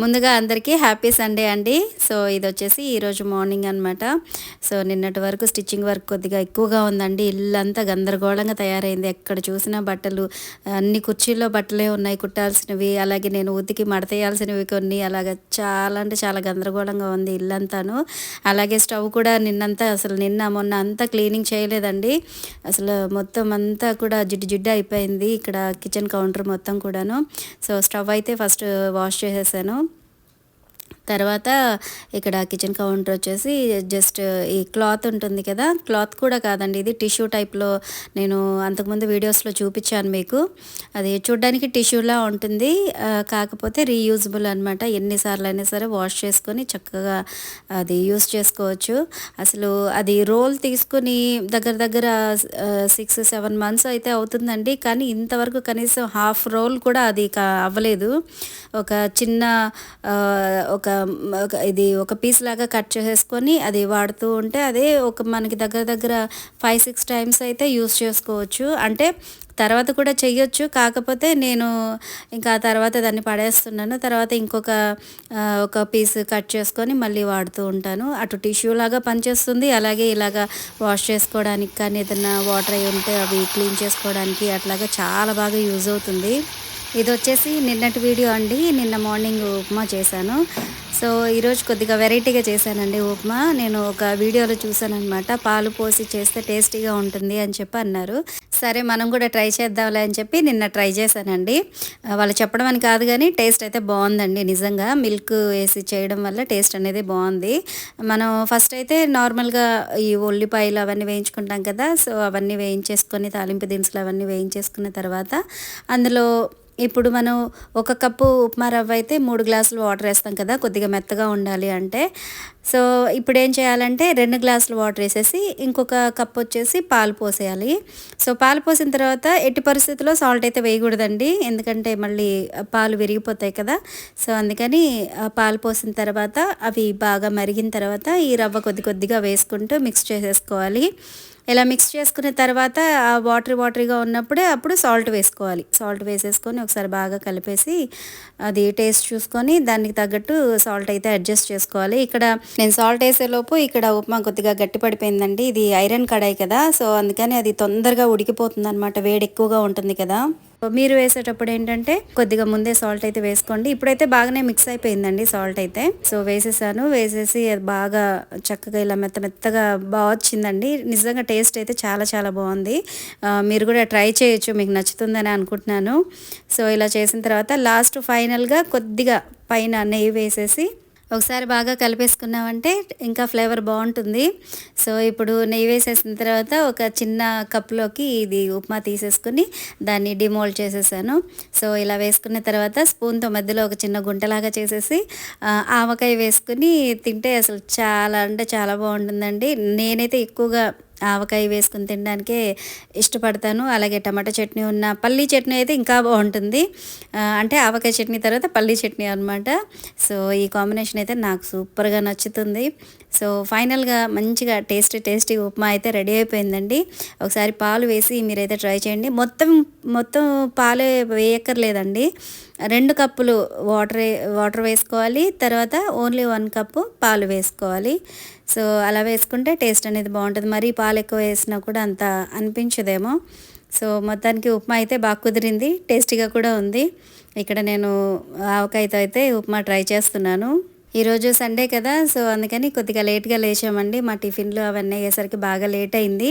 ముందుగా అందరికీ happy Sunday అండి. సో ఇది వచ్చేసి ఈరోజు మార్నింగ్ అనమాట సో నిన్నటి వరకు స్టిచ్చింగ్ వర్క్ కొద్దిగా ఎక్కువగా ఉందండి. ఇల్లంతా గందరగోళంగా తయారైంది. ఎక్కడ చూసినా బట్టలు అన్ని కుర్చీల్లో బట్టలే ఉన్నాయి కుట్టాల్సినవి. అలాగే నేను ఉతికి మడతేయాల్సినవి కొన్ని. అలాగే చాలా అంటే చాలా గందరగోళంగా ఉంది ఇల్లంతాను. అలాగే స్టవ్ కూడా నిన్నంతా అసలు నిన్న మొన్న అంతా క్లీనింగ్ చేయలేదండి. అసలు మొత్తం అంతా కూడా జిడ్డు జిడ్డు అయిపోయింది. ఇక్కడ కిచెన్ కౌంటర్ మొత్తం కూడాను. సో స్టవ్ అయితే ఫస్ట్ వాష్ చేసేసాను. తర్వాత ఇక్కడ కిచెన్ కౌంటర్ వచ్చేసి జస్ట్ ఈ క్లాత్ ఉంటుంది కదా క్లాత్ కూడా కాదండి ఇది టిష్యూ టైప్లో నేను అంతకుముందు వీడియోస్లో చూపించాను మీకు. అది చూడ్డానికి టిష్యూలా ఉంటుంది కాకపోతే రీయూజబుల్ అనమాట ఎన్నిసార్లు అయినా సరే వాష్ చేసుకొని చక్కగా అది యూస్ చేసుకోవచ్చు. అసలు అది రోల్ తీసుకుని దగ్గర దగ్గర సిక్స్ సెవెన్ మంత్స్ అయితే అవుతుందండి కానీ ఇంతవరకు కనీసం హాఫ్ రోల్ కూడా అది అవ్వలేదు. ఒక చిన్న ఒక ఇది ఒక పీస్ లాగా కట్ చేసేసుకొని అది వాడుతూ ఉంటే అదే ఒక మనకి దగ్గర దగ్గర ఫైవ్ సిక్స్ టైమ్స్ అయితే యూస్ చేసుకోవచ్చు. అంటే తర్వాత కూడా చెయ్యొచ్చు. కాకపోతే నేను ఇంకా తర్వాత దాన్ని పడేస్తున్నాను. తర్వాత ఇంకొక ఒక పీస్ కట్ చేసుకొని మళ్ళీ వాడుతూ ఉంటాను. అటు టిష్యూ లాగా పనిచేస్తుంది. అలాగే ఇలాగా వాష్ చేసుకోవడానికి కానీ ఏదైనా వాటర్ అయి ఉంటే అవి క్లీన్ చేసుకోవడానికి అట్లాగా చాలా బాగా యూజ్ అవుతుంది. ఇది వచ్చేసి నిన్నటి వీడియో అండి. నిన్న మార్నింగ్ ఉప్మా చేశాను. సో ఈరోజు కొద్దిగా వెరైటీగా చేశానండి ఉప్మా. నేను ఒక వీడియోలో చూశాను అనమాట పాలు పోసి చేస్తే టేస్టీగా ఉంటుంది అని చెప్పి అన్నారు. సరే మనం కూడా ట్రై చేద్దాంలే అని చెప్పి నిన్న ట్రై చేశానండి. వాళ్ళు చెప్పడం అని కాదు కానీ టేస్ట్ అయితే బాగుందండి నిజంగా. మిల్క్ వేసి చేయడం వల్ల టేస్ట్ అనేది బాగుంది. మనం ఫస్ట్ అయితే నార్మల్గా ఈ ఉల్లిపాయలు అవన్నీ వేయించుకుంటాం కదా సో అవన్నీ వేయించేసుకొని తాలింపు దినుసులు అవన్నీ వేయించేసుకున్న తర్వాత అందులో ఇప్పుడు మనం ఒక కప్పు ఉప్మా రవ్వ అయితే మూడు గ్లాసులు వాటర్ వేస్తాం కదా కొద్దిగా మెత్తగా ఉండాలి అంటే. సో ఇప్పుడు ఏం చేయాలంటే రెండు గ్లాసులు వాటర్ వేసేసి ఇంకొక కప్ వచ్చేసి పాలు పోసేయాలి. సో పాలు పోసిన తర్వాత ఎట్టి పరిస్థితుల్లో సాల్ట్ అయితే వేయకూడదండి ఎందుకంటే మళ్ళీ పాలు విరిగిపోతాయి కదా. సో అందుకని పాలు పోసిన తర్వాత అవి బాగా మరిగిన తర్వాత ఈ రవ్వ కొద్ది కొద్దిగా వేసుకుంటూ మిక్స్ చేసేసుకోవాలి. ఇలా మిక్స్ చేసుకున్న తర్వాత ఆ వాటర్ వాటరీగా ఉన్నప్పుడే అప్పుడు సాల్ట్ వేసుకోవాలి. సాల్ట్ వేసేసుకొని ఒకసారి బాగా కలిపేసి అది టేస్ట్ చూసుకొని దానికి తగ్గట్టు సాల్ట్ అయితే అడ్జస్ట్ చేసుకోవాలి. ఇక్కడ నేను సాల్ట్ వేసేలోపు ఇక్కడ ఉప్మా కొద్దిగా గట్టి పడిపోయిందండి. ఇది ఐరన్ కడాయి కదా సో అందుకని అది తొందరగా ఉడికిపోతుంది అనమాట వేడి ఎక్కువగా ఉంటుంది కదా. మీరు వేసేటప్పుడు ఏంటంటే కొద్దిగా ముందే సాల్ట్ అయితే వేసుకోండి. ఇప్పుడైతే బాగానే మిక్స్ అయిపోయిందండి సాల్ట్ అయితే. సో వేసేసాను. వేసేసి అది బాగా చక్కగా ఇలా మెత్త మెత్తగా బాగా వచ్చిందండి. నిజంగా టేస్ట్ అయితే చాలా చాలా బాగుంది. మీరు కూడా ట్రై చేయొచ్చు. మీకు నచ్చుతుందని అనుకుంటున్నాను. సో ఇలా చేసిన తర్వాత లాస్ట్ ఫైనల్గా కొద్దిగా పైన నెయ్యి వేసేసి ఒకసారి బాగా కలిపేసుకున్నామంటే ఇంకా ఫ్లేవర్ బాగుంటుంది. సో ఇప్పుడు నెయ్యి వేసేసిన తర్వాత ఒక చిన్న కప్లోకి ఇది ఉప్మా తీసేసుకుని దాన్ని డిమోల్డ్ చేసేసాను. సో ఇలా వేసుకున్న తర్వాత స్పూన్తో మధ్యలో ఒక చిన్న గుంటలాగా చేసేసి ఆవకాయ వేసుకుని తింటే అసలు చాలా అంటే చాలా బాగుంటుందండి. నేనైతే ఎక్కువగా ఆవకాయ వేసుకుని తినడానికే ఇష్టపడతాను. అలాగే టమాటా చట్నీ ఉన్న పల్లీ చట్నీ అయితే ఇంకా బాగుంటుంది. అంటే ఆవకాయ చట్నీ తర్వాత పల్లీ చట్నీ అనమాట సో ఈ కాంబినేషన్ అయితే నాకు సూపర్గా నచ్చుతుంది. సో ఫైనల్గా మంచిగా టేస్టీ టేస్టీ ఉప్మా అయితే రెడీ అయిపోయిందండి. ఒకసారి పాలు వేసి మీరైతే ట్రై చేయండి. మొత్తం మొత్తం పాలు వేయక్కర్లేదండి. రెండు కప్పులు వాటర్ వాటర్ వేసుకోవాలి. తర్వాత ఓన్లీ వన్ కప్పు పాలు వేసుకోవాలి. సో అలా వేసుకుంటే టేస్ట్ అనేది బాగుంటుంది. మరీ పాలు ఎక్కువ వేసినా కూడా అంత అనిపించదేమో. సో మొత్తానికి ఉప్మా అయితే బాగా కుదిరింది. టేస్టీగా కూడా ఉంది. ఇక్కడ నేను ఆవకాయతో అయితే ఉప్మా ట్రై చేస్తున్నాను. ఈరోజు సండే కదా సో అందుకని కొద్దిగా లేట్గా లేచామండి. మా టిఫిన్లు అవన్నీ అయ్యేసరికి బాగా లేట్ అయింది.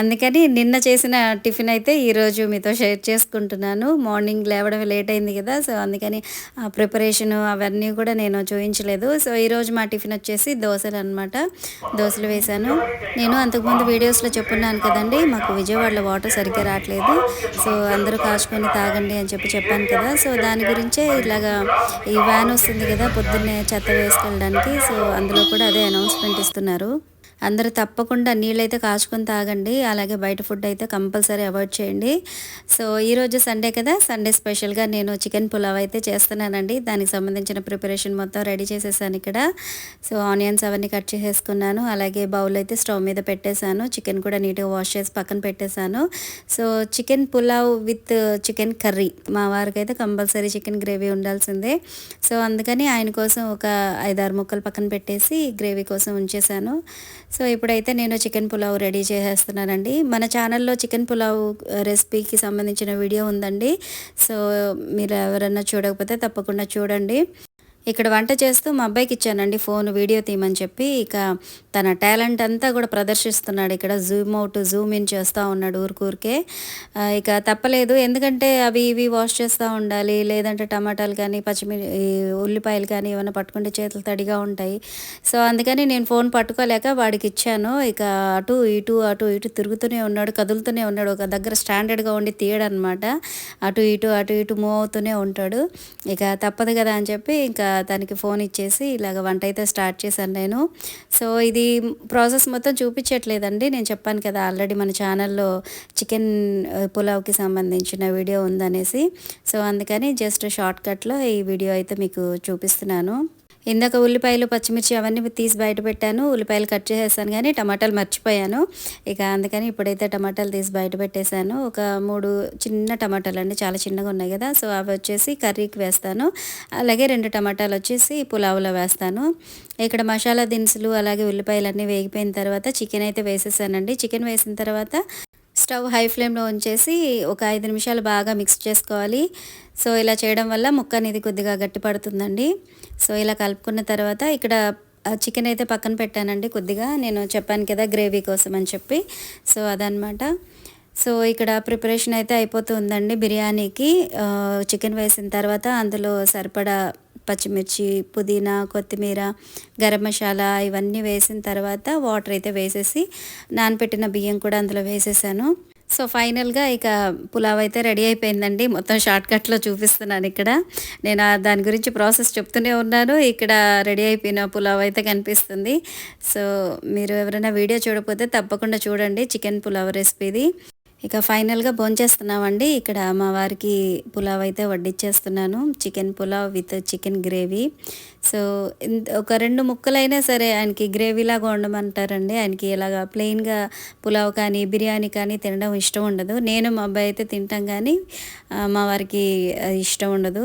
అందుకని నిన్న చేసిన టిఫిన్ అయితే ఈరోజు మీతో షేర్ చేసుకుంటున్నాను. మార్నింగ్ లేవడం లేట్ అయింది కదా సో అందుకని ప్రిపరేషన్ అవన్నీ కూడా నేను చూపించలేదు సో ఈరోజు మా టిఫిన్ వచ్చేసి దోశలు అనమాట దోశలు వేశాను. నేను అంతకుముందు వీడియోస్లో చెప్పున్నాను కదండి మాకు విజయవాడలో వాటర్ సరిగ్గా రావట్లేదు. సో అందరూ కాచుకొని తాగండి అని చెప్పి చెప్పాను కదా సో దాని గురించే ఇలాగా ఈ వ్యాన్ వస్తుంది కదా పొద్దున్నే చెత్త వేసుకెళ్ళడానికి సో అందులో కూడా అదే అనౌన్స్మెంట్ ఇస్తున్నారు. అందరూ తప్పకుండా నీళ్ళైతే కాచుకొని తాగండి. అలాగే బయట ఫుడ్ అయితే కంపల్సరీ అవాయిడ్ చేయండి. సో ఈరోజు సండే కదా? సండే స్పెషల్గా నేను చికెన్ పులావ్ అయితే చేస్తున్నానండి. దానికి సంబంధించిన ప్రిపరేషన్ మొత్తం రెడీ చేసేసాను ఇక్కడ. సో ఆనియన్స్ అవన్నీ కట్ చేసేసుకున్నాను. అలాగే బౌల్ అయితే స్టవ్ మీద పెట్టేశాను. చికెన్ కూడా నీట్గా వాష్ చేసి పక్కన పెట్టేశాను. So chicken pulao with chicken curry. మా వారికి అయితే కంపల్సరీ చికెన్ గ్రేవీ ఉండాల్సిందే. సో అందుకని ఆయన కోసం ఒక ఐదారు ముక్కలు పక్కన పెట్టేసి గ్రేవీ కోసం ఉంచేశాను. సో ఇప్పుడైతే నేను చికెన్ పులావ్ రెడీ చేసేస్తున్నానండి. మన ఛానల్లో చికెన్ పులావ్ రెసిపీకి సంబంధించిన వీడియో ఉందండి. సో మీరు ఎవరన్నా చూడకపోతే తప్పకుండా చూడండి. ఇక్కడ వంట చేస్తూ మా అబ్బాయికి ఇచ్చానండి ఫోన్ వీడియో తీయమని చెప్పి. ఇక తన టాలెంట్ అంతా కూడా ప్రదర్శిస్తున్నాడు ఇక్కడ. జూమ్ అవుట్ జూమ్ ఇన్ చేస్తూ ఉన్నాడు ఊరికూరికే. ఇక తప్పలేదు. ఎందుకంటే అవి ఇవి వాష్ చేస్తూ ఉండాలి. లేదంటే టమాటాలు కానీ పచ్చిమిర్చి ఉల్లిపాయలు కానీ ఏమైనా పట్టుకుంటే చేతులు తడిగా ఉంటాయి. సో అందుకని నేను ఫోన్ పట్టుకోలేక వాడికి ఇచ్చాను. ఇక అటు ఇటు అటు ఇటు తిరుగుతూనే ఉన్నాడు కదులుతూనే ఉన్నాడు. ఒక దగ్గర స్టాండర్డ్గా ఉండి తీయడనమాట అటు ఇటు అటు ఇటు మూవ్ అవుతూనే ఉంటాడు. ఇక తప్పదు కదా అని చెప్పి ఇంకా తనకి ఫోన్ ఇచ్చేసి ఇలాగ వంట అయితే స్టార్ట్ చేశాను నేను. సో ఇది ప్రాసెస్ మొత్తం చూపించట్లేదండి. నేను చెప్పాను కదా ఆల్రెడీ మన ఛానల్లో చికెన్ పులావ్కి సంబంధించిన వీడియో ఉందనేసి. సో అందుకని జస్ట్ షార్ట్ కట్లో ఈ వీడియో అయితే మీకు చూపిస్తున్నాను. ఇందాక ఉల్లిపాయలు పచ్చిమిర్చి అవన్నీ తీసి బయట పెట్టాను. ఉల్లిపాయలు కట్ చేసేసాను కానీ టమాటాలు మర్చిపోయాను. ఇక అందుకని ఇప్పుడైతే టమాటాలు తీసి బయట పెట్టేశాను ఒక మూడు చిన్న టమాటాలు అండి. చాలా చిన్నగా ఉన్నాయి కదా. సో అవి వచ్చేసి కర్రీకి వేస్తాను. అలాగే రెండు టమాటాలు వచ్చేసి పులావులో వేస్తాను. ఇక్కడ మసాలా దినుసులు అలాగే ఉల్లిపాయలు అన్నీ వేగిపోయిన తర్వాత చికెన్ అయితే వేసేసానండి. చికెన్ వేసిన తర్వాత స్టవ్ హై ఫ్లేమ్లో ఉంచేసి ఒక ఐదు నిమిషాలు బాగా మిక్స్ చేసుకోవాలి. సో ఇలా చేయడం వల్ల ముక్క అనేది కొద్దిగా గట్టి పడుతుందండి. సో ఇలా కలుపుకున్న తర్వాత ఇక్కడ చికెన్ అయితే పక్కన పెట్టానండి కొద్దిగా. నేను చెప్పాను కదా గ్రేవీ కోసం అని చెప్పి. సో అదనమాట సో ఇక్కడ ప్రిపరేషన్ అయితే అయిపోతుందండి బిర్యానీకి. చికెన్ వేసిన తర్వాత అందులో సరిపడా పచ్చిమిర్చి పుదీనా కొత్తిమీర గరం మసాలా ఇవన్నీ వేసిన తర్వాత వాటర్ అయితే వేసేసి నానపెట్టిన బియ్యం కూడా అందులో వేసేసాను. సో ఫైనల్గా ఇక పులావ్ అయితే రెడీ అయిపోయిందండి. మొత్తం షార్ట్కట్లో చూపిస్తున్నాను ఇక్కడ. నేను ఆ దాని గురించి ప్రాసెస్ చెప్తూనే ఉన్నాను. ఇక్కడ రెడీ అయిపోయిన పులావ్ అయితే కనిపిస్తుంది. సో మీరు ఎవరైనా వీడియో చూడకపోతే తప్పకుండా చూడండి చికెన్ పులావ్ రెసిపీది. ఇక ఫైనల్గా భోంచేస్తున్నామండి. ఇక్కడ మా వారికి పులావ్ అయితే వడ్డిచ్చేస్తున్నాను. Chicken pulao with chicken gravy. So ఒక రెండు ముక్కలైనా సరే ఆయనకి గ్రేవీలాగా వండమంటారండి. ఆయనకి ఇలాగా ప్లెయిన్గా పులావ్ కానీ బిర్యానీ కానీ తినడం ఇష్టం ఉండదు. నేను మా అబ్బాయి అయితే తింటాం కానీ మా వారికి ఇష్టం ఉండదు.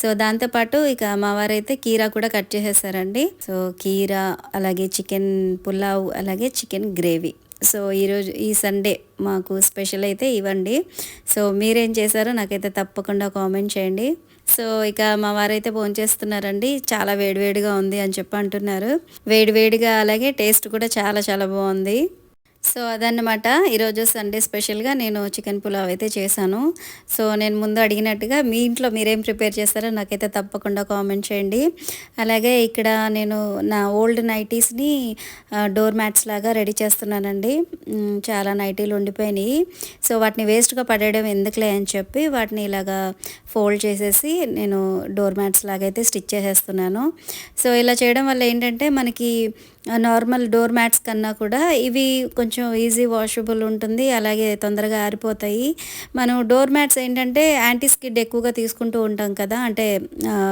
సో దాంతోపాటు ఇక మా వారైతే కీరా కూడా కట్ చేసేసారండి. సో కీరా అలాగే చికెన్ పులావ్ అలాగే చికెన్ గ్రేవీ. సో ఈరోజు ఈ సండే మాకు స్పెషల్ అయితే ఇవ్వండి. సో మీరేం చేశారో నాకైతే తప్పకుండా కామెంట్ చేయండి. సో ఇక మా వారైతే భోంచేస్తున్నారండి చాలా వేడివేడిగా ఉంది అని చెప్పి అంటున్నారు. వేడివేడిగా అలాగే టేస్ట్ కూడా చాలా చాలా బాగుంది. సో అదన్నమాట. ఈరోజు సండే స్పెషల్గా నేను చికెన్ పులావ్ అయితే చేశాను. సో నేను ముందు అడిగినట్టుగా మీ ఇంట్లో మీరేం ప్రిపేర్ చేస్తారో నాకైతే తప్పకుండా కామెంట్ చేయండి. అలాగే ఇక్కడ నేను నా ఓల్డ్ నైటీస్ని డోర్ మ్యాట్స్ లాగా రెడీ చేస్తున్నానండి. చాలా నైటీలు ఉండిపోయినాయి. సో వాటిని వేస్ట్గా పడేయడం ఎందుకులే అని చెప్పి వాటిని ఇలాగా ఫోల్డ్ చేసేసి నేను డోర్ మ్యాట్స్ లాగా అయితే స్టిచ్ చేసేస్తున్నాను. సో ఇలా చేయడం వల్ల ఏంటంటే మనకి నార్మల్ డోర్ మ్యాట్స్ కన్నా కూడా ఇవి కొంచెం ఈజీ వాషబుల్ ఉంటుంది అలాగే తొందరగా ఆరిపోతాయి. మనం డోర్ మ్యాట్స్ ఏంటంటే యాంటీ స్కిడ్ ఎక్కువగా తీసుకుంటూ ఉంటాం కదా అంటే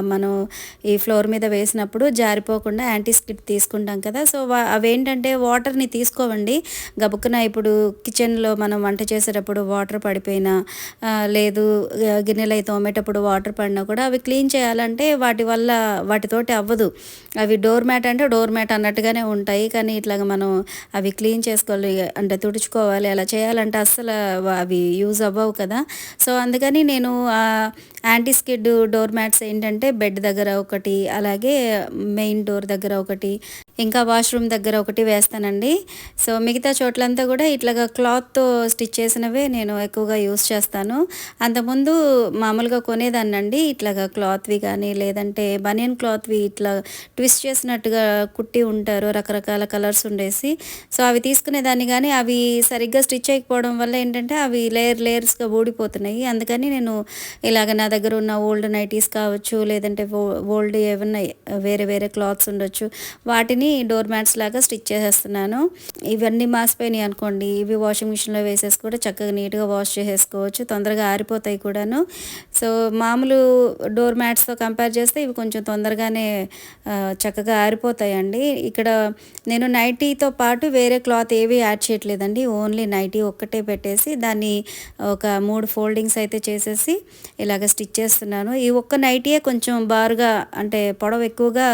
మనం ఈ ఫ్లోర్ మీద వేసినప్పుడు జారిపోకుండా యాంటీ స్కిడ్ తీసుకుంటాం కదా. సో వా- అవేంటంటే వాటర్ని తీసుకోవండి. గబుక్కున ఇప్పుడు కిచెన్లో మనం వంట చేసేటప్పుడు వాటర్ పడిపోయినా లేదు గిన్నెలు అయితే తోమేటప్పుడు వాటర్ పడినా కూడా అవి క్లీన్ చేయాలంటే వాటి వల్ల వాటితోటి అవ్వదు. అవి డోర్ మ్యాట్ అంటే డోర్ మ్యాట్ అన్నట్టుగానే ఉంటాయి. కానీ ఇట్లాగ మనం అవి క్లీన్ చేసుకోవాలి అంటే తుడుచుకోవాలి అలా చేయాలంటే అస్సలు అవి యూజ్ అవ్వవు కదా. సో అందుకని నేను యాంటీ స్కిడ్ డోర్ మ్యాట్స్ ఏంటంటే బెడ్ దగ్గర ఒకటి అలాగే మెయిన్ డోర్ దగ్గర ఒకటి ఇంకా వాష్రూమ్ దగ్గర ఒకటి వేస్తానండి. సో మిగతా చోట్లంతా కూడా ఇట్లాగా క్లాత్తో స్టిచ్ చేసినవే నేను ఎక్కువగా యూస్ చేస్తాను. అంతకుముందు మామూలుగా కొనేదాన్నండి ఇట్లాగా క్లాత్వి కానీ లేదంటే బనియన్ క్లాత్వి ఇట్లా ట్విస్ట్ చేసినట్టుగా కుట్టి ఉంటారు. రకరకాల కలర్స్ ఉండేసి సో అవి తీసుకునేదాన్ని కానీ అవి సరిగ్గా స్టిచ్ చేయకపోవడం వల్ల ఏంటంటే అవి లేయర్ లేయర్స్గా ఊడిపోతున్నాయి. అందుకని నేను ఇలాగ నా దగ్గర ఉన్న ఓల్డ్ నైటీస్ కావచ్చు లేదంటే ఓల్డ్ ఏమన్నా వేరే వేరే క్లాత్స్ ఉండొచ్చు వాటిని డోర్ మ్యాట్స్ లాగా స్టిచ్ చేసేస్తున్నాను. ఇవన్నీ మాసిపోయినాయి అనుకోండి ఇవి వాషింగ్ మిషన్లో వేసేసి కూడా చక్కగా నీట్గా వాష్ చేసేసుకోవచ్చు తొందరగా ఆరిపోతాయి కూడాను. సో మామూలు డోర్ మ్యాట్స్తో కంపేర్ చేస్తే ఇవి కొంచెం తొందరగానే చక్కగా ఆరిపోతాయండి. ఇక్కడ నేను నైటీతో పాటు వేరే క్లాత్ ఏవి యాడ్ చేయట్లేదండి. ఓన్లీ నైటీ ఒక్కటే పెట్టేసి దాన్ని ఒక మూడు ఫోల్డింగ్స్ అయితే చేసేసి ఇలాగ స్టిచ్ చేస్తున్నాను. ఈ ఒక్క నైటీయే కొంచెం బారుగా అంటే పొడవు ఎక్కువగా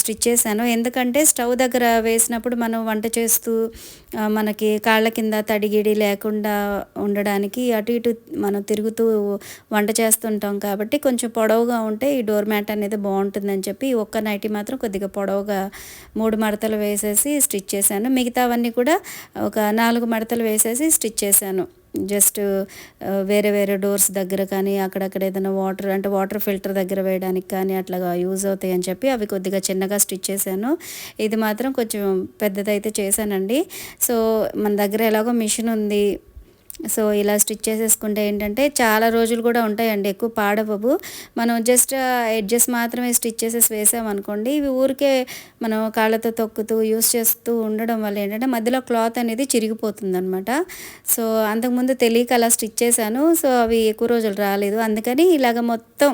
స్టిచ్ చేశాను. ఎందుకంటే స్టవ్ దగ్గర వేసినప్పుడు మనం వంట చేస్తూ మనకి కాళ్ళ కింద తడిగిడి లేకుండా ఉండడానికి అటు ఇటు మనం తిరుగుతూ వంట చేస్తుంటాం కాబట్టి కొంచెం పొడవుగా ఉంటే ఈ డోర్ మ్యాట్ అనేది బాగుంటుందని చెప్పి ఒక్క నైటి మాత్రం కొద్దిగా పొడవుగా మూడు మడతలు వేసేసి స్టిచ్ చేశాను. మిగతావన్నీ కూడా ఒక నాలుగు మడతలు వేసేసి స్టిచ్ చేశాను. జస్ట్ వేరే వేరే డోర్స్ దగ్గర కానీ అక్కడక్కడ ఏదైనా వాటర్ అంటే వాటర్ ఫిల్టర్ దగ్గర వేయడానికి కానీ అట్లాగా యూజ్ అవుతాయి అని చెప్పి అవి కొద్దిగా చిన్నగా స్టిచ్ చేశాను. ఇది మాత్రం కొంచెం పెద్దదైతే చేశానండి. సో మన దగ్గర ఎలాగో మిషన్ ఉంది సో ఇలా స్టిచ్ చేసేసుకుంటే ఏంటంటే చాలా రోజులు కూడా ఉంటాయండి ఎక్కువ పాడవవు. మనం జస్ట్ ఎడ్జెస్ మాత్రమే స్టిచ్ చేసేసి వేసామనుకోండి ఇవి ఊరికే మనం కాళ్ళతో తొక్కుతూ యూస్ చేస్తూ ఉండడం వల్ల ఏంటంటే మధ్యలో క్లాత్ అనేది చిరిగిపోతుంది అనమాట సో అంతకుముందు తెలియక అలా స్టిచ్ చేశాను సో అవి ఎక్కువ రోజులు రాలేదు. అందుకని ఇలాగ మొత్తం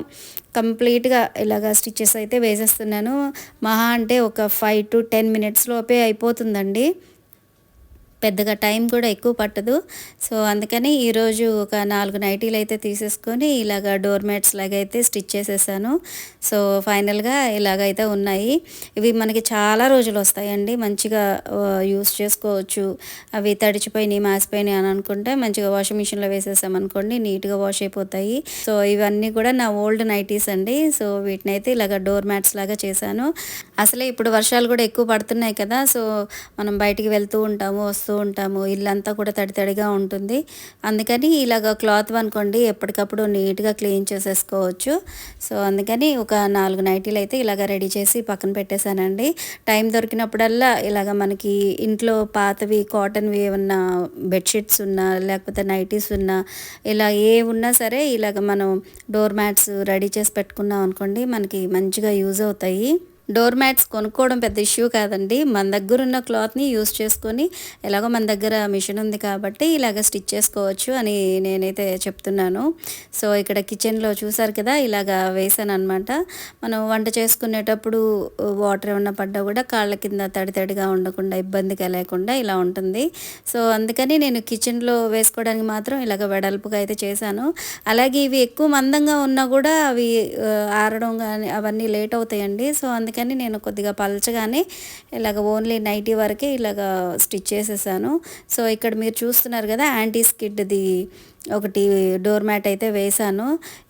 కంప్లీట్గా ఇలాగ స్టిచ్చెస్ అయితే వేసేస్తున్నాను. మహా అంటే ఒక ఫైవ్ టు టెన్ మినిట్స్ లోపే అయిపోతుందండి. పెద్దగా టైం కూడా ఎక్కువ పట్టదు. సో అందుకని ఈరోజు ఒక నాలుగు నైటీలు అయితే తీసేసుకొని ఇలాగ డోర్ మ్యాట్స్ లాగా అయితే స్టిచ్ చేసేసాను. సో ఫైనల్గా ఇలాగైతే ఉన్నాయి. ఇవి మనకి చాలా రోజులు వస్తాయండి. మంచిగా యూస్ చేసుకోవచ్చు. అవి తడిచిపోయినాయి మాసిపోయినాయి అని అనుకుంటే మంచిగా వాషింగ్ మిషన్లో వేసేసామనుకోండి నీట్గా వాష్ అయిపోతాయి. సో ఇవన్నీ కూడా నా ఓల్డ్ నైటీస్ అండి. సో వీటిని అయితే ఇలాగ డోర్ మ్యాట్స్ లాగా చేశాను. అసలే ఇప్పుడు వర్షాలు కూడా ఎక్కువ పడుతున్నాయి కదా. సో మనం బయటికి వెళ్తూ ఉంటాము వస్తూ ఉంటాము. ఇల్లంతా కూడా తడి తడిగా ఉంటుంది. అందుకని ఇలాగ క్లాత్ అనుకోండి ఎప్పటికప్పుడు నీట్గా క్లీన్ చేసేసుకోవచ్చు. సో అందుకని ఒక నాలుగు నైటీలు అయితే ఇలాగ రెడీ చేసి పక్కన పెట్టేశానండి. టైం దొరికినప్పుడల్లా ఇలాగ మనకి ఇంట్లో పాతవి కాటన్వి ఏమన్నా బెడ్షీట్స్ ఉన్నా లేకపోతే నైటీస్ ఉన్నా ఇలా ఏ ఉన్నా సరే ఇలాగ మనం డోర్ మ్యాట్స్ రెడీ చేసి పెట్టుకున్నాం అనుకోండి మనకి మంచిగా యూజ్ అవుతాయి. డోర్ మ్యాట్స్ కొనుక్కోవడం పెద్ద ఇష్యూ కాదండి. మన దగ్గర ఉన్న క్లాత్ని యూస్ చేసుకొని ఎలాగో మన దగ్గర మిషన్ ఉంది కాబట్టి ఇలాగ స్టిచ్ చేసుకోవచ్చు అని నేనైతే చెప్తున్నాను. సో ఇక్కడ కిచెన్లో చూసారు కదా ఇలాగ వేసాను అనమాట మనం వంట చేసుకునేటప్పుడు వాటర్ ఏమన్నా పడ్డా కూడా కాళ్ళ కింద తడి తడిగా ఉండకుండా ఇబ్బందిగా లేకుండా ఇలా ఉంటుంది. సో అందుకని నేను కిచెన్లో వేసుకోవడానికి మాత్రం ఇలాగ వెడల్పుగా అయితే చేశాను. అలాగే ఇవి ఎక్కువ మందంగా ఉన్నా కూడా అవి ఆరడం కానీ అవన్నీ లేట్ అవుతాయండి. సో అందుకని అందుకని నేను కొద్దిగా పలచగానే ఇలాగ ఓన్లీ నైటీ వరకే ఇలాగ స్టిచ్ చేసేసాను. సో ఇక్కడ మీరు చూస్తున్నారు కదా యాంటీ స్కిడ్ది ఒకటి డోర్ మ్యాట్ అయితే వేశాను.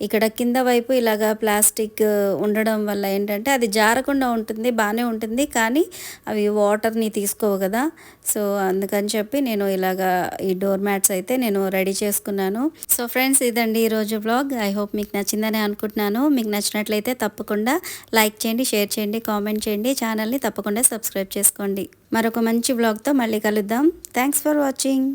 ఇక్కడ కింద వైపు ఇలాగ ప్లాస్టిక్ ఉండడం వల్ల ఏంటంటే అది జారకుండా ఉంటుంది బాగానే ఉంటుంది. కానీ అవి వాటర్ని తీసుకోవు కదా. సో అందుకని చెప్పి నేను ఇలాగ ఈ డోర్ మ్యాట్స్ అయితే నేను రెడీ చేసుకున్నాను. సో ఫ్రెండ్స్ ఇదండి ఈరోజు బ్లాగ్. ఐ హోప్ మీకు నచ్చిందని అనుకుంటున్నాను. మీకు నచ్చినట్లయితే తప్పకుండా లైక్ చేయండి షేర్ చేయండి కామెంట్ చేయండి. ఛానల్ని తప్పకుండా సబ్స్క్రైబ్ చేసుకోండి. మరొక మంచి బ్లాగ్తో మళ్ళీ కలుద్దాం. Thanks for watching.